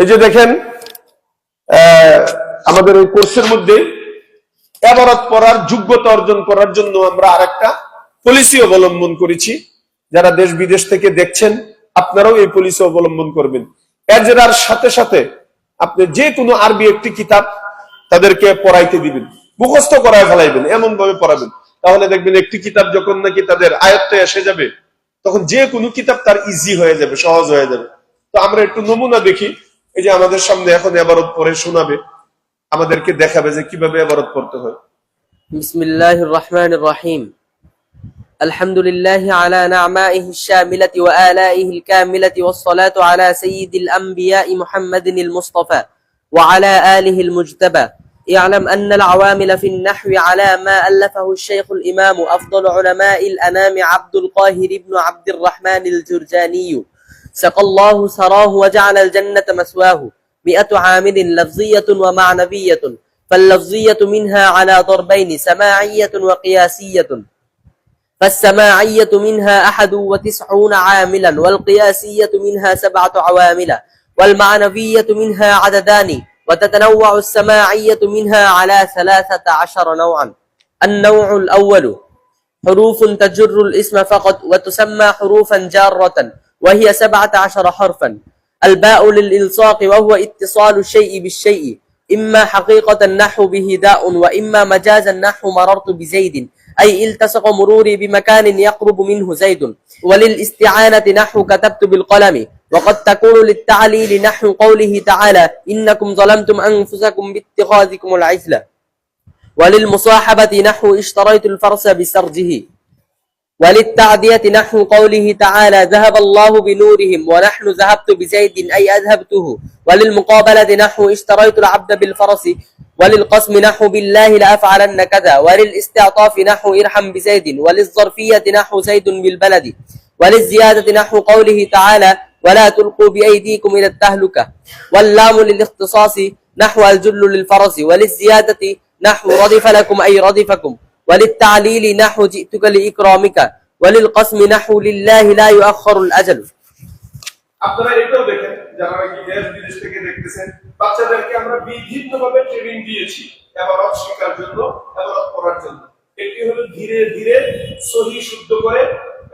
এই যে দেখেন আমাদের এই কোর্সের মধ্যে এবারত পড়ার যোগ্যতা অর্জন করার জন্য আমরা আরেকটা পলিসি অবলম্বন করেছি। যারা দেশ বিদেশ থেকে দেখছেন, আপনারাও এই পলিসি অবলম্বন করবেন। এজরার সাথে সাথে আপনি যে কোনো আরবি একটি কিতাব তাদেরকে পড়াইতে দিবেন, মুখস্থ করায় ফেলাইবেন এমন ভাবে পড়াবেন। তাহলে দেখবেন একটি কিতাব যখন নাকি তাদের আয়ত্তে এসে যাবে, তখন যে কোনো কিতাব তার ইজি হয়ে যাবে, সহজ হয়ে যাবে। তো আমরা একটু নমুনা দেখি। এই যে আমাদের সামনে এখন এবারত পড়ে শোনাবে আমাদেরকে দেখাবে যে কিভাবে এবারত পড়তে হয় بسم الله الرحمن الرحيم الحمد لله على نعمائه الشاملة وآلائه الكاملة والصلاة على سيد الأنبياء محمد المصطفى وعلى آله المجتبى اعلم أن العوامل في النحو على ما ألفه الشيخ الإمام أفضل علماء الأنام عبد القاهر بن عبد الرحمن الجرجاني سقى الله سراه وجعل الجنة مسواه. مئة عامل لفظية ومعنوية فاللفظية منها على ضربين سماعية وقياسية. فالسماعية منها أحد وتسعون عاملا والقياسية منها سبعة عوامل والمعنوية منها عددان وتتنوع السماعية منها على ثلاثة عشر نوعا. النوع الأول حروف تجر الاسم فقط وتسمى حروفا جارة. وهي سبعة عشر حرفا. الباء للإلصاق وهو اتصال الشيء بالشيء. إما حقيقة النحو به داء وإما مجاز النحو مررت بزيد. أي التصق مروري بمكان يقرب منه زيد. وللاستعانة نحو كتبت بالقلم. وقد تكون للتعليل نحو قوله تعالى إنكم ظلمتم أنفسكم باتخاذكم العزلة وللمصاحبة نحو اشتريت الفرس بسرجه. وللتعدية نحو قوله تعالى ذهب الله بنورهم ونحن ذهبت بزيد أي أذهبته؟ وللمقابلة نحو اشتريت العبد بالفرس وللقسم نحو بالله لأفعلن كذا وللاستعطاف نحو ارحم بزيد وللظرفية نحو زيد بالبلد وللزيادة نحو قوله تعالى ولا تلقوا بأيديكم إلى التهلكة واللام للاختصاص نحو الجل للفرس وللزيادة نحو ردف لكم أي ردفكم وللتعليل نحو جئتك لإكرامك وللقسم نحو لله لا يؤخر الأجل আপনারা এটাও দেখেন যারা নাকি দেশ বিদেশ থেকে দেখতেছেন বাচ্চাদেরকে আমরা বিভিন্ন ভাবে ট্রেনিং দিয়েছি এবারত শেখার জন্য এবারত পড়ার জন্য একটি হলো ধীরে ধীরে সহি শুদ্ধ করে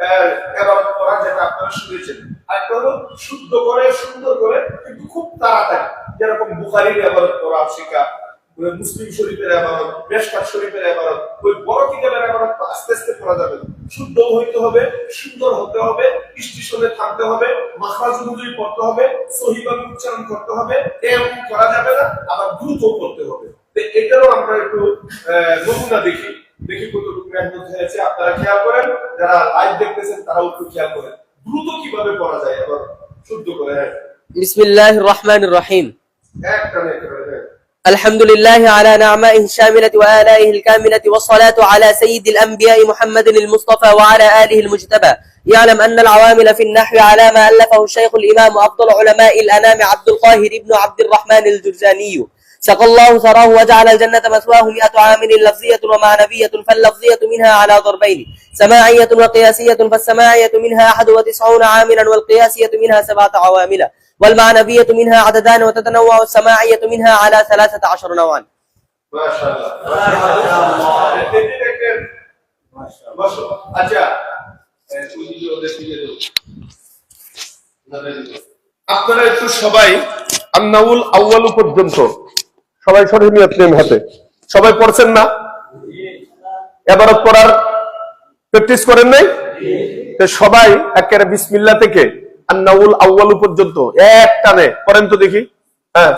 আহ, এবারত পড়া যেটা আপনারা শুনেছেন আরেকটা হলো শুদ্ধ করে সুন্দর করে কিন্তু খুব তাড়াতাড়ি যেরকম বুখারির এবারত পড়া শেখা ওই মুসলিম শরীফের আবারত মেশকাত শরীফের আবারত ওই বড় কিতাবের আবারত আস্তে আস্তে পড়া যাবে। শুদ্ধ হইতে হবে সুন্দর হতে হবে স্টেশনে থাকতে হবে মাখাজ অনুযায়ী পড়তে হবে সহিভাবে উচ্চারণ করতে হবে এরকম করা যাবে না আবার দ্রুত করতে হবে। এটারও আমরা একটু নমুনা দেখি। দেখি কতটুকু একমত হয়েছে আপনারা খেয়াল করেন যারা লাইভ দেখতেছেন তারাও একটু খেয়াল করেন। দ্রুত কীভাবে পড়া যায় আবার শুদ্ধ করে হ্যাঁ। বিসমিল্লাহির রহমানির রহিম। একটা একটা الحمد لله على نعمائه الشاملة وآلائه الكاملة والصلاة على سيد الأنبياء محمد المصطفى وعلى آله المجتبى. يعلم أن العوامل في النحو على ما ألفه الشيخ الإمام أفضل علماء الأنام عبد القاهر بن عبد الرحمن الجرجاني. سقى الله ثراه وجعل الجنة مثواه مئة عامل لفظية ومعنوية فاللفظية منها على ضربين. سماعية وقياسية فالسماعية منها أحد وتسعون عاملا والقياسية منها سبعة عوامل والمعنوية منها عددان وتتنوع السماعية منها على ثلاثة عشر نوعا মাশাআল্লাহ দেখতে দেখেন মাশাআল্লাহ আচ্ছা এ, ওই দিকে ওদের দিকে দাও। আপনারা একটু সবাই আন্নাউল আউয়ালু পর্যন্ত সবাই সরে নিয়ে নেন হাতে সবাই পড়ছেন না এবারত পড়ার প্র্যাকটিস করেন নাই তো সবাই একেবারে বিসমিল্লাহ থেকে আন্নাউল আউয়ালু পর্যন্ত এক টানে। করেন তো দেখি। হ্যাঁ।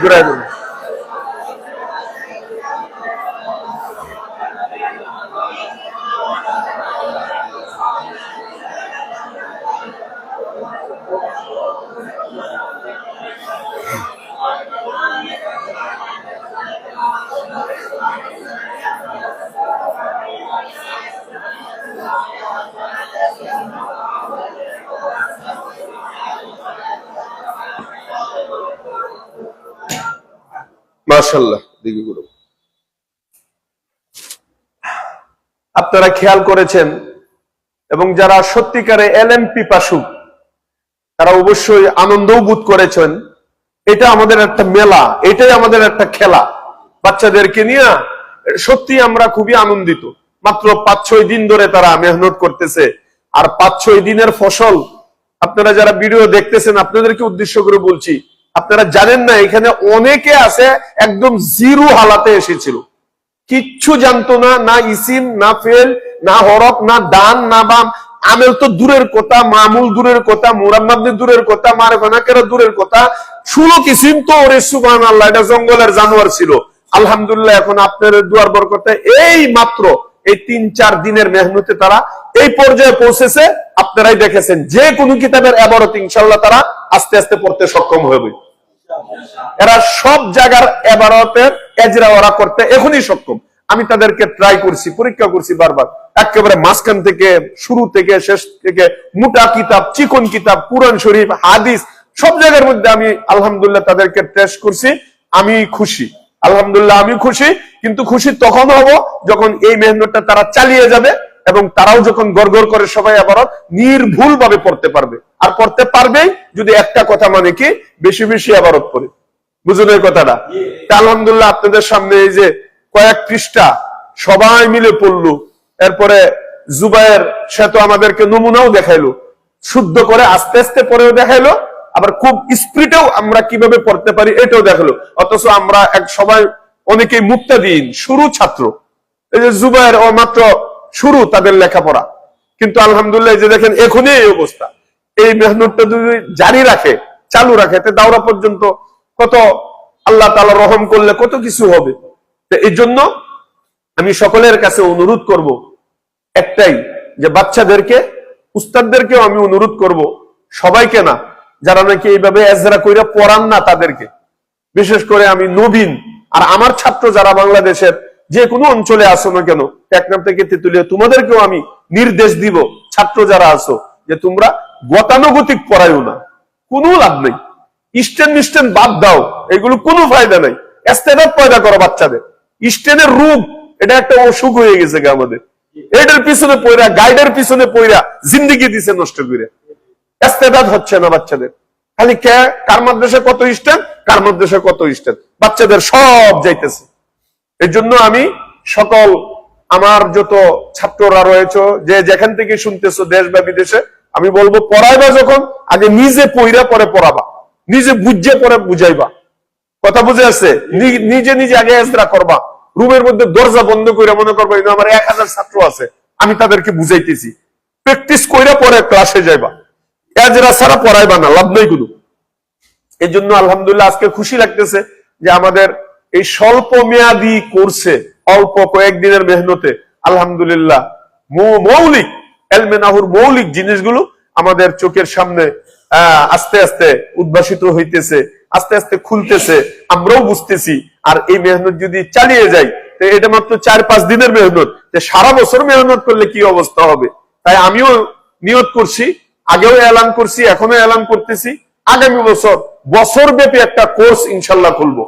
ঘুরাই মাশাল্লাহ দিকে গুরু আপনারা খেয়াল করেছেন, এবং যারা সত্যিকারে এলএমপি পাশু তারা অবশ্যই আনন্দও বোধ করেছেন, এটা আমাদের একটা মেলা, এটাই আমাদের একটা খেলা। বাচ্চাদেরকে নিয়ে সত্যি আমরা খুবই আনন্দিত। মাত্র পাঁচ ছয় দিন ধরে তারা মেহনত করতেছে, আর পাঁচ ছয় দিনের ফসল, আপনারা যারা ভিডিও দেখতেছেন, আপনাদেরকে উদ্দেশ্য করে বলছি আপনারা জানেন না, এখানে অনেকে আছে একদম জিরো হালাতে এসেছিল। কিচ্ছু জানতো না না ইসিম, না ফেল, না হরফ, না দান, না বাম। আমেল তো দূরের কথা, মামুল দূরের কথা, মুরাম্মাদ দূরের কথা মারেফানাকেরা দূরের কথা। ষোলো কিসিম তো ওরে সুবান আল্লাহ এটা জঙ্গলের জানোয়ার ছিল। আলহামদুলিল্লাহ, এখন আপনার দুয়ার বরকতে এই মাত্র এই তিন, চার দিনের মেহনতে তারা এই পর্যায়ে পৌঁছেছে। আপনারাই দেখেছেন, যে কোনো কিতাবের এবারত ইনশাল্লাহ তারা আস্তে আস্তে পড়তে সক্ষম হবে। এরা সব জায়গার এবারতের এজরা ওরা করতে এখনই সক্ষম। আমি তাদেরকে ট্রাই করছি, পরীক্ষা করছি বারবার। একেবারে মাঝখান থেকে, শুরু থেকে, শেষ থেকে, মোটা কিতাব, চিকন কিতাব, কুরআন শরীফ, হাদিস, সব জায়গার মধ্যে আমি আলহামদুলিল্লাহ তাদেরকে টেস্ট করছি, আমি খুশি। আলহামদুলিল্লাহ আমি খুশি, কিন্তু খুশি তখন হব যখন এই মেহনতটা তারা চালিয়ে যাবে। এবং তারাও যখন গড়গড় করে সবাই আবার নির্ভুল ভাবে পড়তে পারবে। আর পড়তে পারবেই যদি একটা কথা মানে কি? বেশি বেশি আবারত পড়ে। বুঝুন এই কথাটা? তা আলহামদুলিল্লাহ আপনাদের সামনে এই যে কয়েক পৃষ্ঠা সবাই মিলে পড়ল। এরপরে জুবায়ের সে তো আমাদেরকে নমুনাও দেখাইলো। শুদ্ধ করে আস্তে আস্তে পরেও দেখাইলো। আবার খুব স্পিডেও আমরা কীভাবে পড়তে পারি এটাও দেখাল অথচ আমরা এক সবাই অনেকেই মুক্তাদিন, শুরু ছাত্র। এই যে জুবায়ের ও মাত্র শুরু তাদের লেখাপড়া। কিন্তু আলহামদুলিল্লাহ যে দেখেন, এখনই এই অবস্থা। এই মেহনতটা যদি জারি রাখে, চালু রাখে দাওরা পর্যন্ত কত আল্লাহ তাআলা রহম করলে কত কিছু হবে। এই জন্য আমি সকলের কাছে অনুরোধ করব, একটাই যে বাচ্চাদেরকে, উস্তাদদেরকেও আমি অনুরোধ করব, সবাইকে না, যারা নাকি এইভাবে এজরা কইরা পড়ান না তাদেরকে। বিশেষ করে আমি নবীন আর আমার ছাত্র যারা বাংলাদেশের যে কোনো অঞ্চলে আসো না কেন টেকনাম থেকে তেতুলিয়া, তোমাদেরকেও আমি নির্দেশ দিব, ছাত্র যারা আছো, যে তোমরা গতানুগতিক পড়াইও না। কোনো লাভ নেই। ইস্টেন মিস্টেন বাদ দাও, এগুলো কোনো ফায়দা নাই। পয়দা করো বাচ্চাদের। ইস্টেনের রূপ এটা একটা অসুখ হয়ে গেছে আমাদের। এটার পিছনে পয়রা গাইডের পিছনে পয়রা দিছে নষ্ট করে। হচ্ছে না বাচ্চাদের। খালি কে, কার মাদ্রাসা কত স্টেন কার মাদ্রাসা কত স্টেন বাচ্চাদের সব যাইতেছে। এই জন্য আমি সকল আমার যত ছাত্ররা রয়েছে, যে যেখান থেকে শুনতেছো দেশ বা বিদেশে, আমি বলব পড়াইবা যখন, আগে নিজে পইরা পরে পড়াবা। নিজে বুঝে পরে বুঝাইবা। কথা বুঝে আছে? নিজে নিজে আগে এসরা করবা। রুমের মধ্যে দরজা বন্ধ করে মনে করবা আমার এক হাজার ছাত্র আছে, আমি তাদেরকে বুঝাইতেছি। প্র্যাকটিস কইরা পরে ক্লাসে যাইবা। এজরা ছাড়া পড়াইবা না, লাভ নাই কোনো। এই জন্য আলহামদুলিল্লাহ আজকে খুশি লাগতেছে যে আমাদের এই স্বল্প মেয়াদি কোর্সে, অল্প কয়েকদিনের মেহনতে, আলহামদুলিল্লাহ মৌলিক এলমেনাহুর মৌলিক জিনিসগুলো আমাদের চোখের সামনে আস্তে আস্তে উদ্ভাসিত হইতেছে, আস্তে আস্তে খুলতেছে, আমরাও বুঝতেছি। আর এই মেহনত যদি চালিয়ে যাই এটা মাত্র চার পাঁচ দিনের মেহনত যে সারা বছর মেহনত করলে কি অবস্থা হবে? তাই আমিও নিয়ত করছি, আগেও এলান করছি, এখনও এলান করতেছি। আগামী বছর বছর ব্যাপী একটা কোর্স ইনশাল্লাহ খুলবো।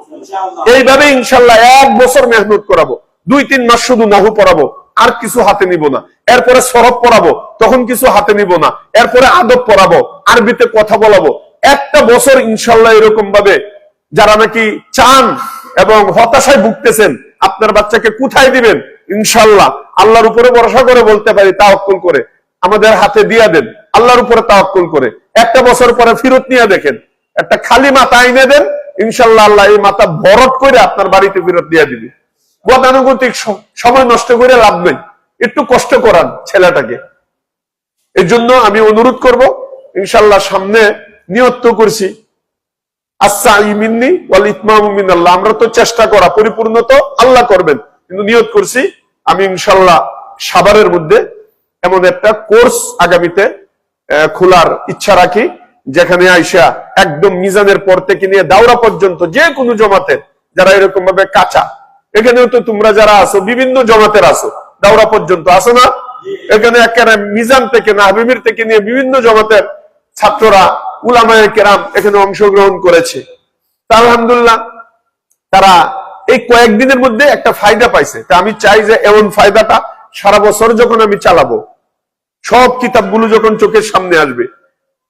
এইভাবে ইনশাল্লাহ এক বছর মেহনত করাবো। দুই, তিন মাস শুধু নাহু পড়াবো, আর কিছু হাতে নিব না। এরপরে সরব পড়াবো, তখন কিছু হাতে নিব না। এরপরে আদব পড়াবো, আরবিতে কথা বলাবো। একটা বছর ইনশাল্লাহ এরকম ভাবে যারা নাকি চান এবং হতাশায় ভুগতেছেন, আপনার বাচ্চাকে কোথায় দিবেন? ইনশাল্লাহ। আল্লাহর উপরে ভরসা করে বলতে পারি তা তাওয়াক্কুল করে। আমাদের হাতে দিয়া দেন। আল্লাহর উপরে তাওয়াক্কুল করে। একটা বছর পরে ফিরত নিয়ে দেখেন, একটা খালি মাথা আইনে দেন ইনশাল্লাহ আল্লাহ এই মাথা ভরট করে আপনার বাড়িতে ফিরত দিয়ে দিবে। গতানুগতিক সময় নষ্ট করে লাভ নেই। একটু কষ্ট করান ছেলেটাকে। এর জন্য আমি অনুরোধ করব ইনশাল্লাহ সামনে নিয়ত্ত করছি। আচ্ছা ইমিননি ওয়াল ইতমামু মিনাল্লাহ। আমরা তো চেষ্টা করা, পরিপূর্ণ তো আল্লাহ করবেন। কিন্তু নিয়ত করছি, আমি ইনশাল্লাহ সাভারের মধ্যে এমন একটা কোর্স আগামীতে খোলার ইচ্ছা রাখি, যেখানে আইসা একদম মিজানের পর থেকে নিয়ে দাওরা পর্যন্ত যে কোনো জমাতে যারা এরকম ভাবে কাঁচা। এখানেও তো তোমরা যারা আছো, বিভিন্ন জমাতের আছো, দাওরা পর্যন্ত আছো না? এখানে একেবারে মিজান থেকে না হাবিমির থেকে নিয়ে বিভিন্ন জমাতের ছাত্ররা, উলামায় কেরাম এখানে অংশগ্রহণ করেছে। তা আলহামদুল্লাহ তারা এই কয়েকদিনের মধ্যে একটা ফায়দা পাইছে। তা আমি চাই যে এমন ফায়দাটা সারা বছর যখন আমি চালাবো। সব কিতাবগুলো যখন চোখের সামনে আসবে,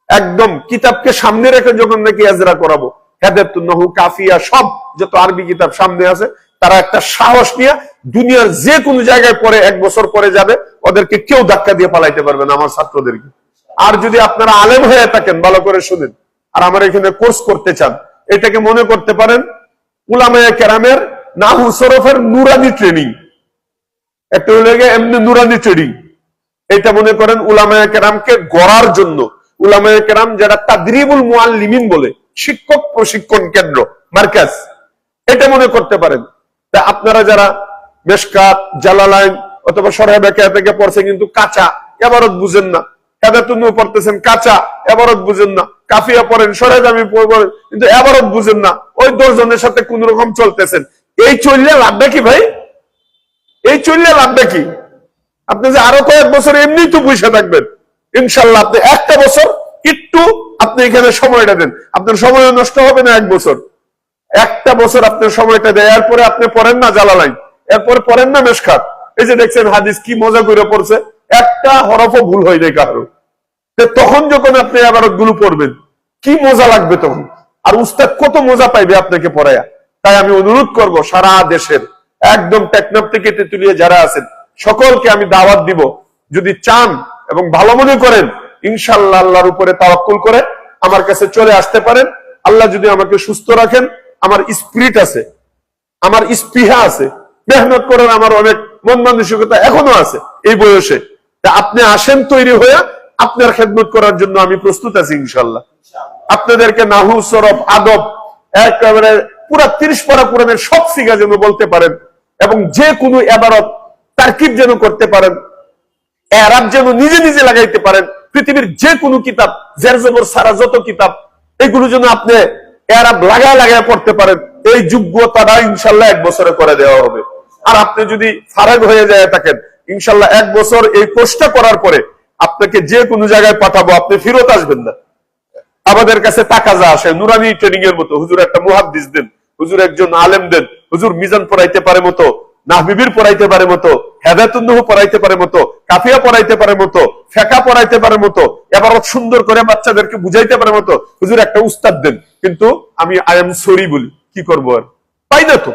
একদম কিতাবকে সামনে রেখে যখন নাকি এজরা করাবো, হেদায়তুন্নাহু, কাফিয়া, সব যত আরবি কিতাব সামনে আছে, তারা একটা সাহস নিয়ে দুনিয়ার যে কোনো জায়গায় পরে এক বছর পরে যাবে, ওদেরকে কেউ ধাক্কা দিয়ে পালাইতে পারবে না আমার ছাত্রদেরকে। আর যদি আপনারা আলেম হয়ে থাকেন, ভালো করে শুনেন, আর আমার এখানে কোর্স করতে চান, এটাকে মনে করতে পারেন, উলামায়ে কেরামের নাহু সরফের নুরানি ট্রেনিং। একটা হলে এমনি নুরানি ট্রেনিং। এটা মনে করেন উলামায়ে কেরামকে গড়ার জন্য। উলামায়ে কেরাম যেটা তাদরিবুল মুআল্লিমিন বলে, শিক্ষক প্রশিক্ষণ কেন্দ্র, মার্কাজ, এটা মনে করতে পারেন। তা আপনারা যারা মেশকাত, জালালাইন অথবা সরহেবেকা থেকে পড়ছে কিন্তু কাঁচা, এবারত বুঝেন না। হেদাতুন্ন পড়তেছেন কাঁচা, এবারত বুঝেন না। কাফিয়া পড়েন সরেজ আমি পড়েন, কিন্তু এবারত বুঝেন না। ওই দশজনের সাথে কোন রকম চলতেছেন। এই চললে লাভটা কি ভাই? এই চললে লাভটা কি? আপনি যে আরও কয়েক বছর এমনি তো পয়সা থাকবেন, ইনশাল্লাহ আপনি একটা বছর একটু আপনি এখানে সময়টা দেন। আপনার সময় নষ্ট হবে না এক বছর। একটা বছর আপনার সময়টা দেয় এরপরে আপনি পড়েন না জালালাইন। এরপরে পড়েন না মেশখাত এই যে দেখছেন হাদিস কি মজা করে পড়ছে। একটা হরফও ভুল হয় নাই কারও। তখন যখন আপনি আবারতগুলো পড়বেন, কি মজা লাগবে তখন? আর উস্তাদ কত মজা পাইবে আপনাকে পড়ায়া তাই আমি অনুরোধ করব সারা দেশের, একদম টেকনাফ থেকে তেতুলিয়ে যারা আছেন সকলকে আমি দাওয়াত দিব। যদি চান এবং ভালো মনে করেন ইনশাল্লাহ আল্লাহর উপরে তাওয়াক্কুল করে আমার কাছে চলে আসতে পারেন। আল্লাহ যদি আমাকে সুস্থ রাখেন, আমার স্পিরিট আছে, আমার স্পৃহা আছে, মেহনত করার আমার অনেক মন মানসিকতা এখনও আছে এই বয়সে। আপনি আসেন তৈরি হয়ে আপনার খেদমত করার জন্য আমি প্রস্তুত আছি ইনশাল্লাহ আপনাদেরকে নাহু সরফ আদব, একেবারে পুরা তিরিশ পারা কোরআনের সব সিগা যেন বলতে পারেন এবং যে কোনো এবারত তারকিব যেন করতে পারেন, এরাব যেন নিজে নিজে লাগাইতে পারেন, পৃথিবীর যে কোনো কিতাব জের জবর সারা যত কিতাব, এগুলো যেন আপনি এরাব লাগায় লাগায় পড়তে পারেন, এই যোগ্যতাটা ইনশাল্লাহ এক বছরে করে দেওয়া হবে। আর আপনি যদি ফারাগ হয়ে যায় থাকেন, ইনশাল্লাহ এক বছর এই কোর্সটা করার পরে আপনাকে যে কোনো জায়গায় পাঠাবো, আপনি ফেরত আসবেন না। আমাদের কাছে টাকা যা আসে, নুরানি ট্রেনিং এর মতো, হুজুর একটা মুহাদ্দিস দেন, হুজুর একজন আলেম দেন, হুজুর মিজান পড়াইতে পারে মতো নাহবিবির পড়াইতে পারে মতো হেদায়তুন্নহ পড়াইতে পারে মতো, কাফিয়া পড়াইতে পারে মতো, ফেকা পড়াইতে পারে মতো এবার সুন্দর করে বাচ্চাদেরকে বুঝাইতে পারে মতো, হুজুর একটা উস্তাদ দেন। কিন্তু আমি আই এম সরি বলি, কি করব আর? পাই না তো।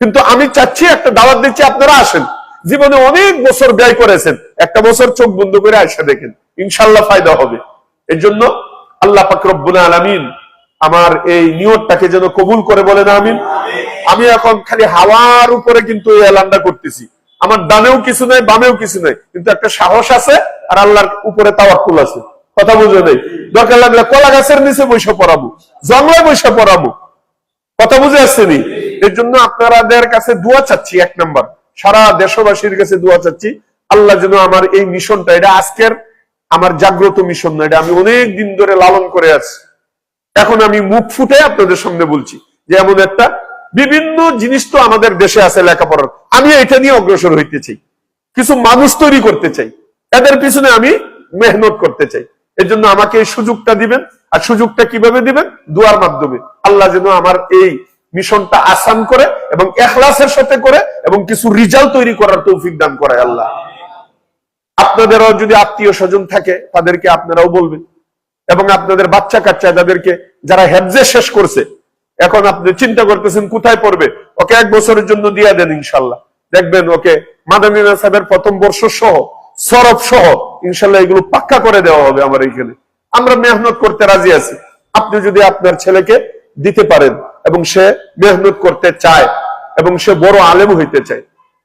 কিন্তু আমি চাচ্ছি একটা দাওয়াত দিচ্ছি, আপনারা আসেন। জীবনে অনেক বছর ব্যয় করেছেন, একটা বছর চোখ বন্ধ করে আসে দেখেন ইনশাল্লাহ ফায়দা হবে। এর জন্য আল্লাহ পাকরব্বুল আলমিন আমার এই নিয়তটাকে যেন কবুল করে বলেন, আমিন। আমি এখন খালি হাওয়ার উপরে কিন্তু এই এলানটা করতেছি। আমার ডানেও কিছু নাই, বামেও কিছু নাই, কিন্তু একটা সাহস আছে আর আল্লাহর উপরে তাওয়াক্কুল আছে। কথা বুঝে নেই? দরকার লাগলে কলা গাছের নিচে বৈশা পড়াবো, জঙ্গলে বৈশা পড়াবো। কথা বুঝে আসছেনি এর জন্য আপনাদের কাছে দোয়া চাচ্ছি, এক নাম্বার। সারা দেশবাসীর কাছে দোয়া চাচ্ছি, আল্লাহ যেন আমার এই মিশনটা, এটা আজকের আমার জাগ্রত মিশন না, এটা আমি অনেক দিন ধরে লালন করে আছি। এখন আমি মুখ ফুটে আপনাদের সামনে বলছি যে এমন একটা বিভিন্ন জিনিস তো আমাদের দেশে আছে লেখাপড়ার। আমি এটা নিয়ে অগ্রসর হইতে চাই। কিছু মানুষ তৈরি করতে চাই। এদের পিছনে আমি মেহনত করতে চাই। এর জন্য আমাকে এই সুযোগটা দিবেন। আর সুযোগটা কীভাবে দিবেন? দুয়ার মাধ্যমে। আল্লাহ যেন আমার এই মিশনটা আসান করে এবং এখলাসের সাথে করে এবং কিছু রিজাল্ট তৈরি করার তৌফিক দান করে আল্লাহ। আপনাদেরও যদি আত্মীয় স্বজন থাকে, তাদেরকে আপনারাও বলবেন। এবং আপনাদের বাচ্চা কাচ্চা যাদেরকে যারা হেফজে শেষ করছে এখন আপনি চিন্তা করতেছেন, কোথায় পড়বে? ওকে এক বছরের জন্য দিয়ে দেন ইনশাল্লাহ। দেখবেন, ওকে মাদানীনা সাহেবের প্রথম বর্ষ সহ, সরব সহ, ইনশাল্লাহ এগুলো পাক্কা করে দেওয়া হবে আমার এইখানে। আমরা মেহনত করতে রাজি আছি। আপনি যদি আপনার ছেলেকে দিতে পারেন এবং সে মেহনত করতে চায় এবং সে বড় আলেম হইতে চায়,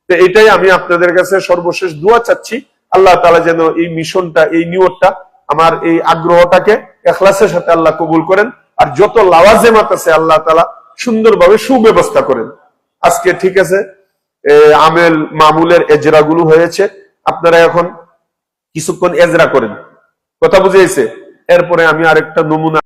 তো এটাই আমি আপনাদের কাছে সর্বশেষ দোয়া চাচ্ছি। আল্লাহ তালা যেন এই মিশনটা, এই নিয়তটা আমার এই আগ্রহটাকে এখলাসের সাথে আল্লাহ কবুল করেন, আর যত লাওয়াজেমাত আছে আল্লাহ তালা সুন্দরভাবে সুব্যবস্থা করেন। আজকে ঠিক আছে আমেল মামুলের এজরা গুলো হয়েছে। আপনারা এখন কিছুক্ষণ এজরা করেন। কথা বুঝিয়েছে এরপরে আমি আরেকটা নমুনা